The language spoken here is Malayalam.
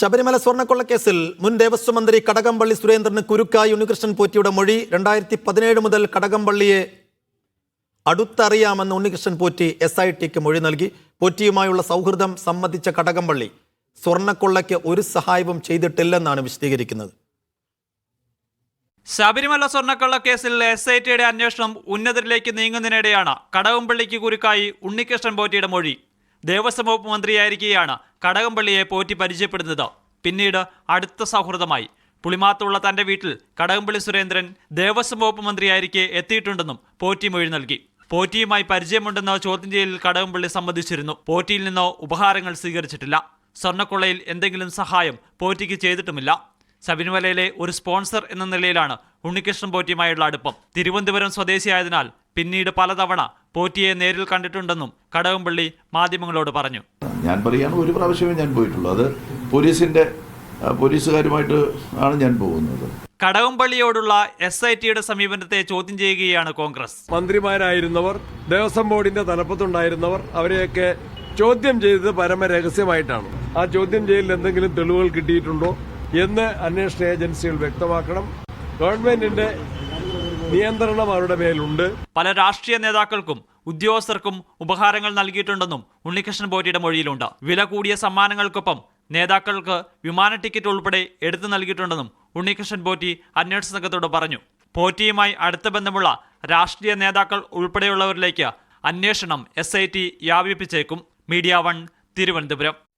ശബരിമല സ്വർണക്കൊള്ളക്കേസിൽ മുൻ ദേവസ്വം മന്ത്രി കടകംപള്ളി സുരേന്ദ്രന് കുരുക്കായി ഉണ്ണികൃഷ്ണൻ പോറ്റിയുടെ മൊഴി രണ്ടായിരത്തി പതിനേഴ് മുതൽ കടകംപള്ളിയെ അടുത്തറിയാമെന്ന് ഉണ്ണികൃഷ്ണൻ പോറ്റി എസ് ഐ ടിക്ക് മൊഴി നൽകി. പോറ്റിയുമായുള്ള സൗഹൃദം സംബന്ധിച്ച കടകംപള്ളി സ്വർണക്കൊള്ളയ്ക്ക് ഒരു സഹായവും ചെയ്തിട്ടില്ലെന്നാണ് വിശദീകരിക്കുന്നത്. ശബരിമല സ്വർണക്കള്ള കേസിൽ എസ് ഐ ടിയുടെ അന്വേഷണം ഉന്നതരിലേക്ക് നീങ്ങുന്നതിനിടെയാണ് കടകംപള്ളിക്ക് കുരുക്കായി ഉണ്ണികൃഷ്ണൻ പോറ്റിയുടെ മൊഴി. ദേവസ്വം വകുപ്പ് മന്ത്രിയായിരിക്കെയാണ് കടകംപള്ളിയെ പോറ്റി പരിചയപ്പെടുന്നത്. പിന്നീട് അടുത്ത സൗഹൃദമായി. പുളിമാത്തുള്ള തന്റെ വീട്ടിൽ കടകംപള്ളി സുരേന്ദ്രൻ ദേവസ്വം വകുപ്പ് മന്ത്രിയായിരിക്കെ എത്തിയിട്ടുണ്ടെന്നും പോറ്റി മൊഴി നൽകി. പോറ്റിയുമായി പരിചയമുണ്ടെന്ന് ചോദ്യം ചെയ്യലിൽ കടകംപള്ളി സമ്മതിച്ചിരുന്നു. പോറ്റിയിൽ നിന്നോ ഉപഹാരങ്ങൾ സ്വീകരിച്ചിട്ടില്ല. സ്വർണക്കൊള്ളയിൽ എന്തെങ്കിലും സഹായം പോറ്റിക്ക് ചെയ്തിട്ടുമില്ല. ശബരിമലയിലെ ഒരു സ്പോൺസർ എന്ന നിലയിലാണ് ഉണ്ണികൃഷ്ണൻ പോറ്റിയുമായുള്ള അടുപ്പം. തിരുവനന്തപുരം സ്വദേശിയായതിനാൽ പിന്നീട് പലതവണ പോറ്റിയെ നേരിൽ കണ്ടിട്ടുണ്ടെന്നും കടകംപള്ളി മാധ്യമങ്ങളോട് പറഞ്ഞു. ഞാൻ പറയുകയാണ് ഒരു പ്രാവശ്യമേ ഞാൻ പോയിട്ടുള്ളൂ. അത് പോലീസിന്റെ പോലീസുകാരുമായിട്ട് ആണ് ഞാൻ പോകുന്നത്. കടകംപള്ളിയോടുള്ള എസ് ഐ ടിയുടെ സമീപനത്തെ ചോദ്യം ചെയ്യുകയാണ് കോൺഗ്രസ്. മന്ത്രിമാരായിരുന്നവർ ദേവസ്വം ബോർഡിന്റെ തലപ്പത്തുണ്ടായിരുന്നവർ അവരെയൊക്കെ ചോദ്യം ചെയ്തത് പരമരഹസ്യമായിട്ടാണ്. ആ ചോദ്യം ചെയ്യലിൽ എന്തെങ്കിലും തെളിവുകൾ കിട്ടിയിട്ടുണ്ടോ എന്ന് അന്വേഷണ ഏജൻസികൾ വ്യക്തമാക്കണം. ഗവൺമെന്റിന്റെ നിയന്ത്രണം അവരുടെ മേലുണ്ട്. പല രാഷ്ട്രീയ നേതാക്കൾക്കും ഉദ്യോഗസ്ഥർക്കും ഉപഹാരങ്ങൾ നൽകിയിട്ടുണ്ടെന്നും ഉണ്ണികൃഷ്ണൻ പോറ്റിയുടെ മൊഴിയിലുണ്ട്. വില കൂടിയ സമ്മാനങ്ങൾക്കൊപ്പം നേതാക്കൾക്ക് വിമാന ടിക്കറ്റ് ഉൾപ്പെടെ എടുത്തു നൽകിയിട്ടുണ്ടെന്നും ഉണ്ണികൃഷ്ണൻ പോറ്റി അന്വേഷണ സംഘത്തോട് പറഞ്ഞു. പോറ്റിയുമായി അടുത്ത ബന്ധമുള്ള രാഷ്ട്രീയ നേതാക്കൾ ഉൾപ്പെടെയുള്ളവരിലേക്ക് അന്വേഷണം S I T വ്യാപിപ്പിച്ചേക്കും. Media one Thiruvananthapuram.